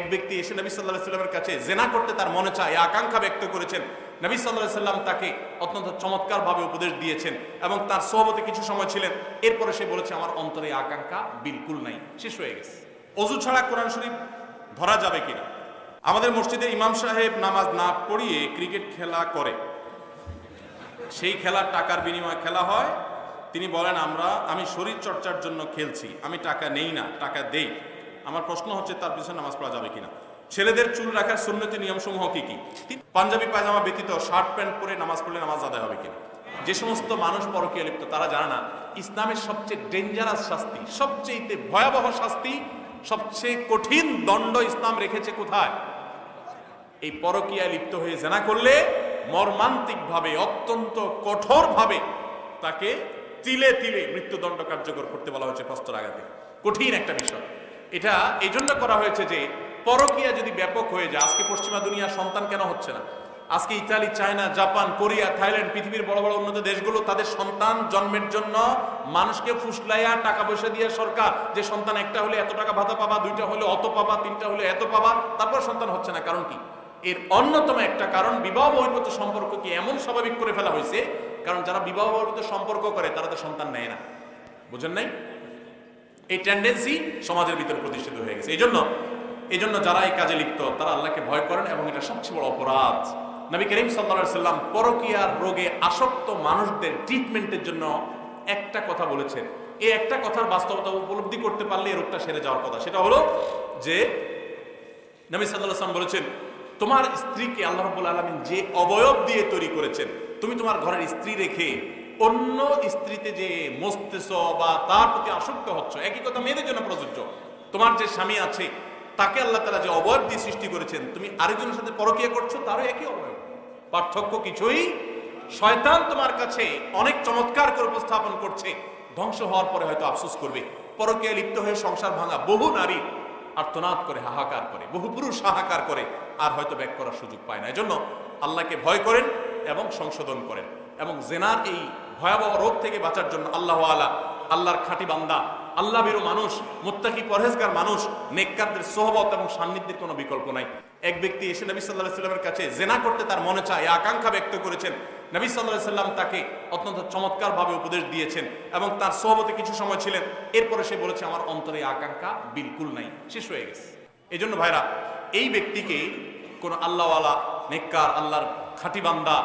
এক ব্যক্তি এসে নবী সাল্লাহ সাল্লামের কাছে জেনা করতে তার মনে চায়, আকাঙ্ক্ষা ব্যক্ত করেছেন। নবী সাল্লাহ সাল্লাম তাকে অত্যন্ত চমৎকারভাবে উপদেশ দিয়েছেন এবং তার সহবতে কিছু সময় ছিলেন। এরপরে সে বলেছে, আমার অন্তরে আকাঙ্ক্ষা বিলকুল নাই, শেষ হয়ে গেছে। অজু ছাড়া কোরআন শরীফ ধরা যাবে কিনা? আমাদের মসজিদে ইমাম সাহেব নামাজ না পড়িয়ে ক্রিকেট খেলা করে। সেই খেলার টাকার বিনিময়ে খেলা হয়। তিনি বলেন, আমরা, আমি শরীর চর্চার জন্য খেলছি, আমি টাকা নেই না, টাকা দেই। আমার প্রশ্ন হচ্ছে, তার পিছনে নামাজ পড়া যাবে কিনা? ছেলেদের চুল রাখার সুন্নতি নিয়মসমূহ কি কি? পাঞ্জাবি পায়জামা ব্যতীত শার্ট প্যান্ট পরে নামাজ পড়লে নামাজ আদায় হবে কিনা? যে সমস্ত মানুষ পরকীয়া লিপ্ত, তারা জানে না, ইসলামের সবচেয়ে ডেঞ্জারাস শাস্তি সবচেয়ে ভয়াবহ শাস্তি, সবচেয়ে কঠিন দণ্ড ইসলাম রেখেছে কোথায়? এই পরকীয়ায় লিপ্ত হয়ে জেনা করলে মর্মান্তিকভাবে, অত্যন্ত কঠোরভাবে তাকে তিলে তিলে মৃত্যুদণ্ড কার্যকর করতে বলা হয়েছে প্রস্তর আঘাতে কঠিন একটা বিষয়। এটা এই জন্য করা হয়েছে যে পরকিয়া যদি ব্যাপক হয়ে যায়, আজকে পশ্চিমা দুনিয়ার সন্তান কেন হচ্ছে না? আজকে Italy, China, Japan, Korea, Thailand পৃথিবীর বড় বড় উন্নত দেশগুলো তাদের সন্তান জন্মের জন্য মানুষকে ফুসলাইয়া টাকা পয়সা দিয়ে সরকার, যে সন্তান একটা হলে এত টাকা ভাতা পাবা, দুইটা হলে অত পাবা, তিনটা হলে এত পাবা, তারপর সন্তান হচ্ছে না। কারণ কি? এর অন্যতম একটা কারণ বিবাহ বহির্ভূত সম্পর্ককে এমন স্বাভাবিক করে ফেলা হয়েছে, কারণ যারা বিবাহ বহির্ভূত সম্পর্ক করে, তারা তো সন্তান নেয় না। বুঝেন নাই? এই টেন্ডেন্সি সমাজের ভিতরে প্রতিষ্ঠিত হয়ে গেছে। এই জন্য এই জন্য যারা এই কাজে লিপ্ত, তারা আল্লাহকে ভয় করেন এবং এটা সবচেয়ে বড় অপরাধ। নবী করিম সাল্লা সাল্লাম পরকীয়ার রোগে আসক্ত মানুষদের ট্রিটমেন্টের জন্য একটা কথা বলেছেন। এই একটা কথার বাস্তবতা উপলব্ধি করতে পারলে এই রোগটা সেরে যাওয়ার কথা। সেটা হলো যে, নবী সাল্লাহ আসলাম বলেছেন, তোমার স্ত্রীকে আল্লাহ রব্বুল আলমিন যে অবয়ব দিয়ে তৈরি করেছেন, তুমি তোমার ঘরের স্ত্রী রেখে অন্য স্ত্রীতে যে মস্তেছ বা তার প্রতি আসক্ত হচ্ছ, একই কথা মেয়েদের জন্য প্রযোজ্য। তোমার যে স্বামী আছে, তাকে আল্লাহ তালা যে অবয়ব দিয়ে সৃষ্টি করেছেন, তুমি আরেকজনের সাথে পরকীয়া করছ, তারও একই অবয়ব। পার্থক্য কিছুই? শয়তান তোমার কাছে অনেক চমৎকার করে উপস্থাপন করছে, ধ্বংস হওয়ার পরে হয়তো আফসোস করবে। পরকীয়া লিপ্ত হয়ে সংসার ভাঙা বহু নারী আর্তনাদ করে, হাহাকার করে, বহু পুরুষ হাহাকার করে, আর হয়তো ব্যাক করার সুযোগ পায় না। এজন্য আল্লাহকে ভয় করেন এবং সংশোধন করেন। এবং জেনার এই ভয়াবহ রোগ থেকে বাঁচার জন্য আল্লাহ আলা, আল্লাহর খাঁটি বান্দা, আল্লাহ বেরো মানুষ, মোত্তাকি পরহেজগার মানুষ, নেককারদের সোহবত এবং সান্নিধ্যের কোনো বিকল্প নাই। এক ব্যক্তি এসে নবী সাল্লাহ সাল্লামের কাছে জেনা করতে তার মনে চায় আকাঙ্ক্ষা ব্যক্ত করেছেন। নবী সাল্লাহ সাল্লাম তাকে অত্যন্ত চমৎকারভাবে উপদেশ দিয়েছেন এবং তার সোহবতে কিছু সময় ছিলেন। এরপরে সে বলেছে, আমার অন্তরে আকাঙ্ক্ষা বিলকুল নাই, শেষ হয়ে গেছে। এই জন্য ভাইরা, এই ব্যক্তিকে কোন আল্লাহওয়ালা, নেককার, আল্লাহর খাঁটি বান্দা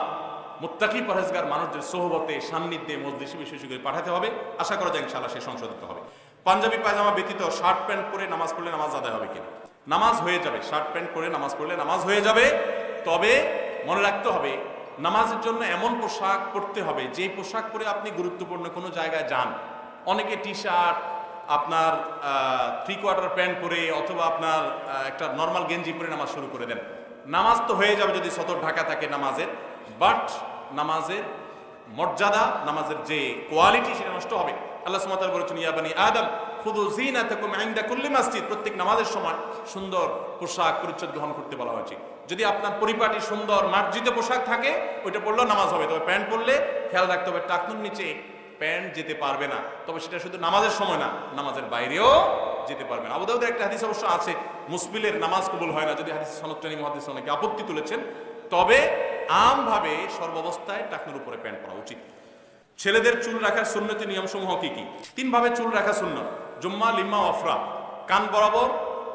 মুত্তাকি পরহেজগার মানুষদের সোহবতে, সান্নিধ্যে মসজিদে বিশেষ করে পাঠাতে হবে। আশা করা যায় ইনশাআল্লাহ সে সংশোধিত হবে। পাঞ্জাবি পায়জামা ব্যতীত শার্ট প্যান্ট পরে নামাজ পড়লে নামাজ আদায় হবে কিনা? নামাজ হয়ে যাবে, শার্ট প্যান্ট পরে নামাজ পড়লে নামাজ হয়ে যাবে। তবে মনে রাখতে হবে, নামাজের জন্য এমন পোশাক পরতে হবে যে পোশাক পরে আপনি গুরুত্বপূর্ণ কোনো জায়গায় যান। অনেকে টি শার্ট আপনার থ্রি কোয়ার্টার প্যান্ট পরে অথবা আপনার একটা নর্মাল গেঞ্জি পরে নামাজ শুরু করে দেন। নামাজ তো হয়ে যাবে যদি সতর ঢাকা থাকে নামাজের। বাট নামাজের মর্যাদা, নামাজের যে কোয়ালিটি সেটা নষ্ট হবে। আল্লাহ সুমাতাল বলেছেন ইয়াবানি আদম খুদু জিনাতাকুম ইনদা কুল্লি মসজিদ। প্রত্যেক নামাজের সময় সুন্দর পোশাক পরিচ্ছদ গ্রহণ করতে বলা হয়েছে। যদি আপনার পরিপাটি সুন্দর মার্জিত পোশাক থাকে, ওইটা পরলেও নামাজ হবে। তবে প্যান্ট পরলে খেয়াল রাখতে হবে, টাকনুর নিচে প্যান্ট যেতে পারবে না। তবে সেটা শুধু নামাজের সময় না, নামাজের বাইরেও যেতে পারবে না। আবুদাউদের একটা হাদিস অবশ্য আছে, মুসবিলের নামাজ কবুল হয় না। যদি হাদিস সনদটানি মহাদিস অনেকে আপত্তি তুলেছেন, তবে আমভাবে সর্বাবস্থায় টাকনুর উপরে প্যান্ট পরা উচিত। ছেলেদের চুল রাখার সুন্নতি নিয়মসমূহ কি কি? তিন ভাবে চুল রাখা সুন্নত। জুম্মা, লিম্মা অফরা কান বরাবর,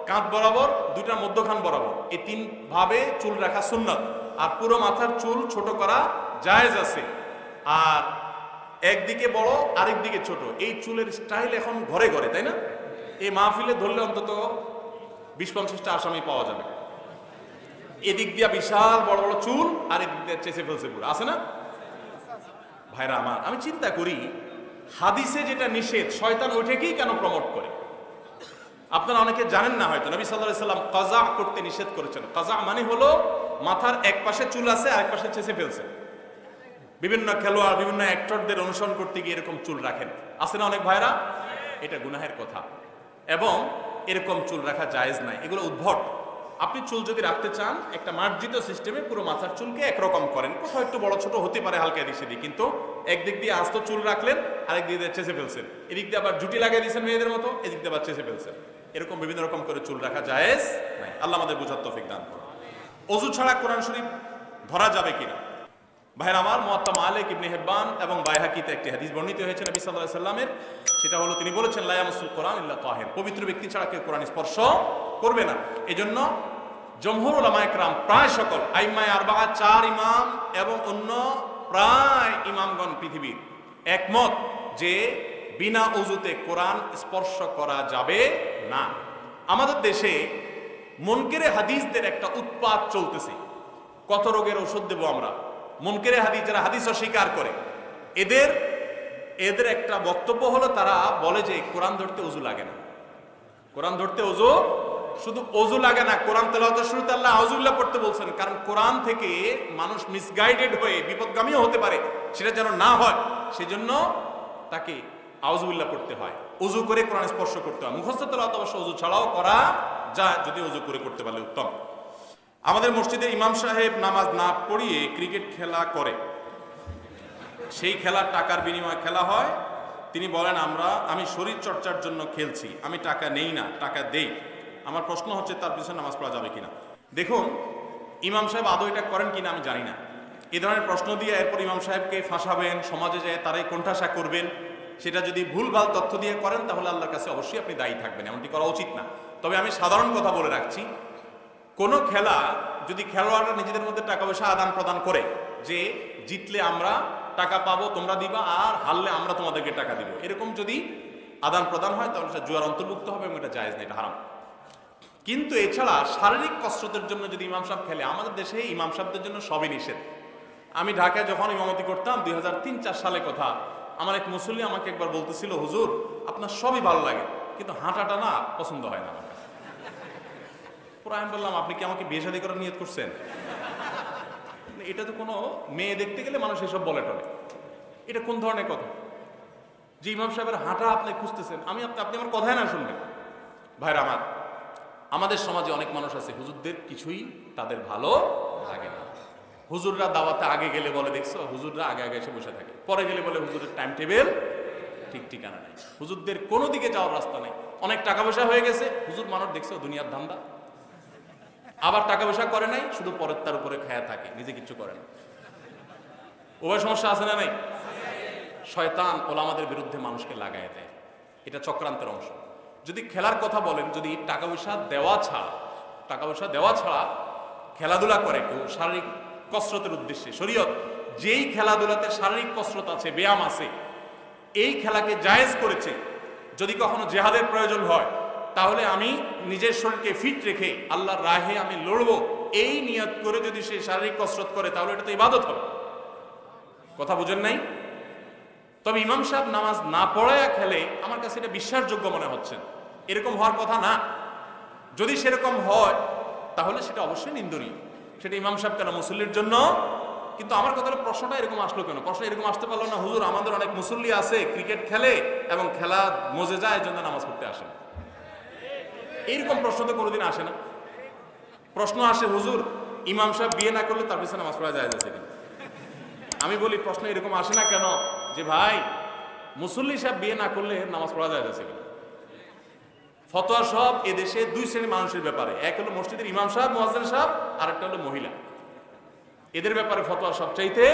কাঁধ বরাবর, দুইটা মধ্যখান বরাবর। এই তিন ভাবে চুল রাখা সুন্নত। আর পুরো মাথার চুল ছোট করা জায়েজ আছে। আর একদিকে বড় আরেক দিকে ছোট। এই চুলের স্টাইল এখন ঘরে ঘরে, তাই না? এই মাহফিলে ধরলে অন্তত বিশ পঞ্চাশটা আসামি পাওয়া যাবে। এদিক দিয়া বিশাল বড় বড় চুল, আর এদিক দিয়ে চেষে ফেলছে পুরো। আছে না? ভাইরা আমার, আমি চিন্তা করি, হাদিসে যেটা নিষেধ, শয়তান ওইটাকেই কেন প্রমোট করে? আপনারা অনেকে জানেন না হয়তো, নবী সাল্লাহ সাল্লাম কাজা করতে নিষেধ করেছেন। কাজা মানে হলো, মাথার এক পাশে চুল আছে আর এক পাশে চেষে ফেলছে। বিভিন্ন খেলোয়াড়, বিভিন্ন অ্যাক্টরদের অনুসরণ করতে গিয়ে এরকম চুল রাখেন। আছে না অনেক ভাইরা? এটা গুনাহের কথা। এবং এরকম চুল রাখা জায়েজ নাই। এগুলো উদ্ভট। আপনি চুল যদি রাখতে চান, একটা মার্জিত সিস্টেমে পুরো মাথার চুলকে একরকম করেন। কোথাও একটু বড়, ছোট হতে পারে হালকা এদিক সেদিক, কিন্তু একদিক দিয়ে আস্ত চুল রাখলেন, আরেক দিক দিয়ে চেঁচে ফেলছেন। এদিক দিয়ে আবার জুটি লাগিয়ে দিয়েছেন মেয়েদের মতো, এদিক দিয়ে আবার চেঁচে ফেলছেন। এরকম বিভিন্ন রকম করে চুল রাখা যায় আল্লাহ আমাদের বুঝার তফিক দান করুন। অজু ছাড়া কোরআন শরীফ ধরা যাবে কিনা? ভাইয়ের আমার মোয়াত্তা মালিক ইবনে হেব্বান এবং বাইহাকিতে একটি হাদিস বর্ণিত হয়েছে নবী আলাইহি সাল্লামের। সেটা হলো তিনি বলেছেন, লা ইয়ামাসুল কোরআন ইল্লা তাহির। পবিত্র ব্যক্তি ছাড়া কেউ কোরআন স্পর্শ করবে না। এজন্য জমহুর উলামা একরাম প্রায় সকল, আইমায় আর আরবা চার ইমাম এবং অন্য প্রায় ইমামগণ পৃথিবীর একমত যে বিনা অজুতে কোরআন স্পর্শ করা যাবে না। আমাদের দেশে মনকেরে হাদিসদের একটা উৎপাত চলতেছে। কত রোগের ওষুধ দেবো আমরা? মনকেরে হাদিস, যারা হাদিস অস্বীকার করে। এদের এদের একটা বক্তব্য হলো, তারা বলে যে কোরআন ধরতে অজু লাগে না। কোরআন ধরতে অজু, শুধু অজু লাগে না, কোরআন তেলাওয়াতের শুরুতে আল্লাহ আউজুল্লাহ পড়তে বলছেন, কারণ কোরআন থেকে মানুষ মিসগাইডেড হয়ে বিপদগামীও হতে পারে, সেটা যেন না হয়, সেজন্য তাকে আউজুবিল্লাহ পড়তে হয়। অজু করে কোরআন স্পর্শ করতে হয়। মুখস্থ তেলাওয়াত অবশ্য অজু ছাড়াও করা যায়, যদি অজু করে করতে পারলে উত্তম। আমাদের মসজিদে ইমাম সাহেব নামাজ না পড়িয়ে ক্রিকেট খেলা করে। সেই খেলার টাকার বিনিময়ে খেলা হয়। তিনি বলেন, আমরা, আমি শরীর চর্চার জন্য খেলছি, আমি টাকা নেই না, টাকা দেই। আমার প্রশ্ন হচ্ছে, তার পিছনে নামাজ পড়া যাবে কিনা? দেখুন, ইমাম সাহেব আদৌ এটা করেন কিনা আমি জানি না। এ ধরনের প্রশ্ন দিয়ে এরপর ইমাম সাহেবকে ফাঁসাবেন, সমাজে যায় তারাই কোণঠাসা করবেন। সেটা যদি ভুলভাল তথ্য দিয়ে করেন, তাহলে আল্লাহর কাছে অবশ্যই আপনি দায়ী থাকবেন, এমনটি করা উচিত না। তবে আমি সাধারণ কথা বলে রাখছি কোনো খেলা যদি খেলোয়াড়রা নিজেদের মধ্যে টাকা পয়সা আদান প্রদান করে যে জিতলে আমরা টাকা পাবো, তোমরা দিবা, আর হারলে আমরা তোমাদেরকে টাকা দিব। এরকম যদি আদান প্রদান হয়, তাহলে সেটা জুয়ার অন্তর্ভুক্ত হবে এবং এটা জায়েজ না, এটা হারাম। কিন্তু এছাড়া শারীরিক কসরতের জন্য যদি ইমাম সাহেব খেলে, আমাদের দেশে ইমাম সাহেবদের জন্য সবই নিষেধ। আমি ঢাকায় যখন ইমামতি করতাম, দুই হাজার তিন চার সালে কথা, আমার এক মুসল্লি আমাকে একবার বলতেছিল, হুজুর, আপনার সবই ভালো লাগে, কিন্তু হাঁটাটা না পছন্দ হয় না আমার। পুরো আমি বললাম, আপনি কি আমাকে বিয়ে শাদী করার নিয়ত করছেন? এটা তো কোনো মেয়ে দেখতে গেলে মানুষ এসব বলে টলে। এটা কোন ধরনের কথা? যে ইমাম সাহেবের হাঁটা আপনি খুঁজতেছেন, আমি আপনি আপনি আমার কথাই না শুনবেন। ভাইরা আমার, আমাদের সমাজে অনেক মানুষ আছে, হুজুরদের কিছুই তাদের ভালো লাগে না। হুজুররা দাওয়াতে আগে গেলে বলে, দেখছ? হুজুররা আগে আগে এসে বসে থাকে। পরে গেলে বলে, হুজুরের টাইম টেবিল ঠিক ঠিকানা নাই। হুজুরদের কোনো দিকে যাওয়ার রাস্তা নেই। অনেক টাকা পয়সা হয়ে গেছে। হুজুর মানুষ, দেখছ? দুনিয়ার ধান্দা। আবার টাকা পয়সা করে নাই, শুধু পরের তার উপরে খায়া থাকে, নিজে কিছু করে না। উভয় সমস্যা আছে না নাই? শয়তান ওলামাদের বিরুদ্ধে মানুষকে লাগায় দেয়। এটা চক্রান্তের অংশ। যদি খেলার কথা বলেন, যদি টাকা পয়সা দেওয়া ছাড়া টাকা পয়সা দেওয়া ছাড়া খেলাধুলা করে কেউ, শারীরিক কসরতের উদ্দেশ্যে, শরীয়ত, যেই খেলাধুলাতে শারীরিক কসরত আছে, ব্যায়াম আছে, এই খেলাকে জায়েজ করেছে, যদি কখনো জেহাদের প্রয়োজন হয় তাহলে আমি নিজের শরীরকে ফিট রেখে আল্লাহর রাহে আমি লড়বো। এই নিয়ত করে যদি সে শারীরিক কসরত করে, তাহলে এটা তো ইবাদত হবে। কথা বুঝেন নাই? তবে ইমাম সাহেব নামাজ না পড়ায়া খেলে আমার কাছে এটা বিশ্বাসযোগ্য মনে হচ্ছে এরকম হওয়ার কথা না। যদি সেরকম হয়, তাহলে সেটা অবশ্যই নিন্দনীয়। সেটা ইমাম সাহেব কেন মুসল্লির জন্য? কিন্তু আমার কথা প্রশ্নটা এরকম আসলো কেন? প্রশ্ন এরকম আসতে পারল না, হুজুর, আমাদের অনেক মুসল্লি আছে, ক্রিকেট খেলে এবং খেলা মজে যায় জন্য নামাজ পড়তে আসে এইরকম প্রশ্ন তো কোনোদিন আসে না। প্রশ্ন আসে, হুজুর, ইমাম সাহেব বিয়ে না করলে তার পিছনে নামাজ পড়া যায় যাচ্ছে আমি বলি, প্রশ্ন এরকম আসে না কেন? যে, ভাই, মুসল্লি সাহেব বিয়ে না করলে নামাজ পড়া যায় যাচ্ছে ফতোয়া সব এদেশে দুই শ্রেণির মানুষের ব্যাপারে। এক হলো মসজিদের ইমাম সাহেব, মোয়াজ্জেন সাহেব আর একটা হলো মহিলা। এদের ব্যাপারে ফতোয়া সবচাইতে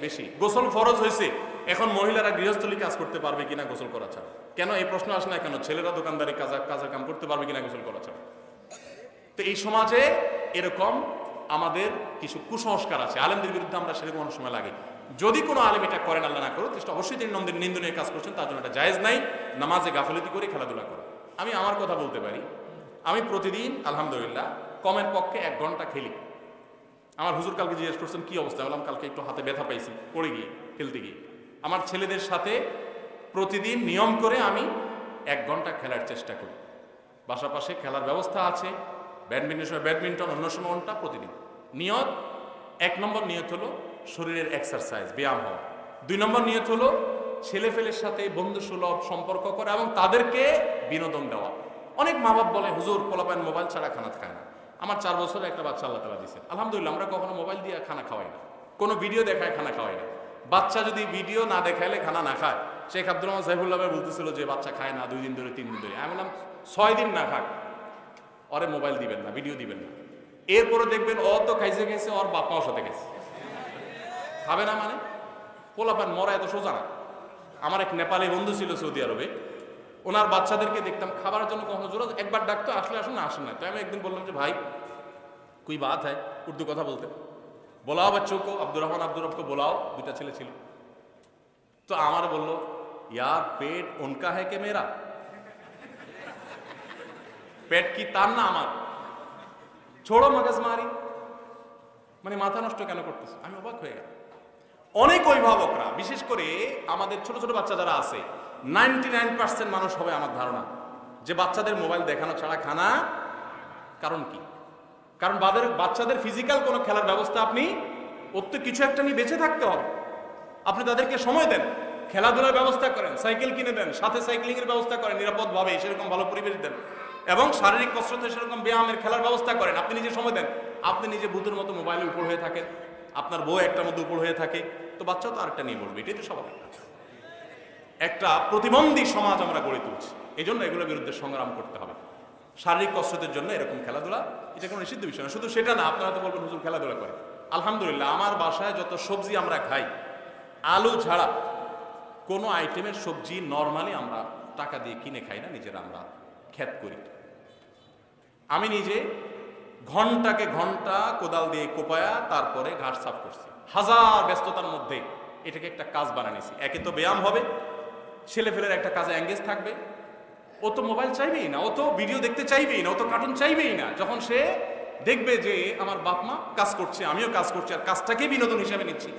বেশি। গোসল ফরজ হয়েছে এখন মহিলারা গৃহস্থলী কাজ করতে পারবে কিনা গোসল করা ছাড়া? কেন এই প্রশ্ন আসে না কেন? ছেলেরা দোকানদারি কাজ, কাজের কাম করতে পারবে কিনা গোসল করা ছাড়া? তো এই সমাজে এরকম আমাদের কিছু কুসংস্কার আছে। আলেমদের বিরুদ্ধে আমরা সেরকম অনেক সময় লাগে। যদি কোনো আলেম এটা করেন, আল্লাহ না করো চেষ্টা অবশ্যই তিনি নন্দের নিন্দনীয় কাজ করছেন, তার জন্য এটা জায়েজ নাই। নামাজে গাফলতি করে খেলাধুলা করে। আমি আমার কথা বলতে পারি। আমি প্রতিদিন, আলহামদুলিল্লাহ, কমের পক্ষে এক ঘণ্টা খেলি। আমার হুজুর কালকে জিজ্ঞেস করছেন, কি অবস্থা? বললাম, কালকে একটু হাতে ব্যথা পাইছি, পড়ে গিয়ে, খেলতে গিয়ে। আমার ছেলেদের সাথে প্রতিদিন নিয়ম করে আমি এক ঘণ্টা খেলার চেষ্টা করি। বাসা পাশে খেলার ব্যবস্থা আছে, ব্যাডমিন্টন সময় ব্যাডমিন্টন, অন্য সময় অন্যটা প্রতিদিন। নিয়ত, এক নম্বর নিয়ত হলো শরীরের এক্সারসাইজ ব্যায়াম হওয়া। দুই নম্বর নিয়ত হলো ছেলে ফেলের সাথে বন্ধু সুলভ সম্পর্ক করা এবং তাদেরকে বিনোদন দেওয়া। অনেক মা বাপ বলে, হুজুর, পোলাপান মোবাইল ছাড়া খানা খায় না। আমার চার বছরে একটা বাচ্চা আল্লাহ তালা দিচ্ছে আলহামদুলিল্লাহ, আমরা কখনো মোবাইল দিয়ে খানা খাওয়াই না। কোনো ভিডিও দেখায় খানা খাওয়াই না। বাচ্চা যদি ভিডিও না দেখাইলে খানা না খায়। শেখ আব্দুর রহমান সাইফুল্লাহ ভাই বলতেছিল যে, বাচ্চা খায় না, দুই দিন ধরে, তিন দিন ধরে। আমি বললাম, ছয় দিন না খাক। ওরে মোবাইল দিবেন না, ভিডিও দিবেন না। এরপরে দেখবেন ও তো খাইছে খাইছে ওর বাপ মাও সাথে গেছে। খাবে না মানে? পোলাপান মরা এত সোজা না। আমার এক নেপালি বন্ধু ছিল সৌদি আরবে। ওনার বাচ্চাদেরকে দেখতাম, খাবারের জন্য কখনো জোর একবার ডাকতো, আসলে আসুন না, আসেন না। তো আমি একদিন বললাম যে, ভাই, কুই বাত হয়? উর্দু কথা বলতে। বোলাও বাচ্চুকো আব্দুর রহমান, আব্দুর রবকে বোলাও। দুটা ছেলে ছিল। তো আমার বলল, ইয়ার পেট ওনকা হ্যাঁ কে মেয়েরা পেট কি তার না আমার? ছোড়ো মগজ মারি। মানে মাথা নষ্ট কেন করতেছে? আমি অবাক হয়ে গেলাম। অনেক অভিভাবকরা, বিশেষ করে আমাদের ছোট ছোট বাচ্চা যারা আছে, নাইনটি নাইন পার্সেন্ট মানুষ হবে আমার ধারণা যে বাচ্চাদের মোবাইল দেখানো ছাড়া খানা কারণ কি? কারণ বাদের, বাচ্চাদের ফিজিক্যাল কোনো খেলার ব্যবস্থা আপনি ওর তো কিছু একটা নিয়ে বেঁচে থাকতে হবে। আপনি তাদেরকে সময় দেন, খেলাধুলার ব্যবস্থা করেন, সাইকেল কিনে দেন, সাথে সাইক্লিং এর ব্যবস্থা করেন, নিরাপদভাবে সেরকম ভালো পরিবেশ দেন এবং শারীরিক কসরতে সেরকম ব্যায়ামের খেলার ব্যবস্থা করেন। আপনি নিজে সময় দেন, আপনি নিজে ভূতের মতো মোবাইলে উপর হয়ে থাকেন, আপনার বউ একটার মধ্যে উপর হয়ে থাকে, তো বাচ্চা তো আরেকটা নিয়ে বলবে, এটাই তো স্বাভাবিক একটা প্রতিবন্ধী সমাজ আমরা গড়ে তুলছি এই জন্য এগুলোর বিরুদ্ধে সংগ্রাম করতে হবে। শারীরিক কসরতের জন্য এরকম খেলাধুলা, এটা কোনো নিষিদ্ধ বিষয় না। শুধু সেটা না, আপনারা তো বলবেন, হুজুর, খেলাধুলা করে। আলহামদুলিল্লাহ, আমার বাসায় যত সবজি আমরা খাই, আলু ছাড়া কোনো আইটেমের সবজি নর্মালি আমরা টাকা দিয়ে কিনে খাই না, নিজেরা আমরা খ্যাত করি। আমি নিজে ঘন্টাকে ঘণ্টা কোদাল দিয়ে কোপায়া তারপরে ঘাস সাফ করছি। হাজার ব্যস্ততার মধ্যে এটাকে একটা কাজ বানানিছি একে তো ব্যায়াম হবে ছেলে ফেলের একটা কাজে অ্যাঙ্গেজ থাকবে ও তো মোবাইল চাইবেই না, ও তো ভিডিও দেখতে চাইবেই না, ও তো কার্টুন চাইবেই না। যখন সে দেখবে যে আমার বাপ মা কাজ করছে, আমিও কাজ করছি, আর কাজটাকে বিনোদন হিসেবে নিচ্ছি,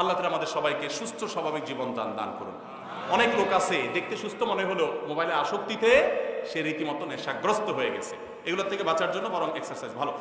আল্লাহ তালা আমাদের সবাইকে সুস্থ, স্বাভাবিক জীবন দান দান করুন। অনেক লোক আছে, দেখতে সুস্থ মনে হলো মোবাইলে আসক্তিতে সে রীতিমতো নেশাগ্রস্ত হয়ে গেছে। এগুলোর থেকে বাঁচার জন্য বরং এক্সারসাইজ ভালো।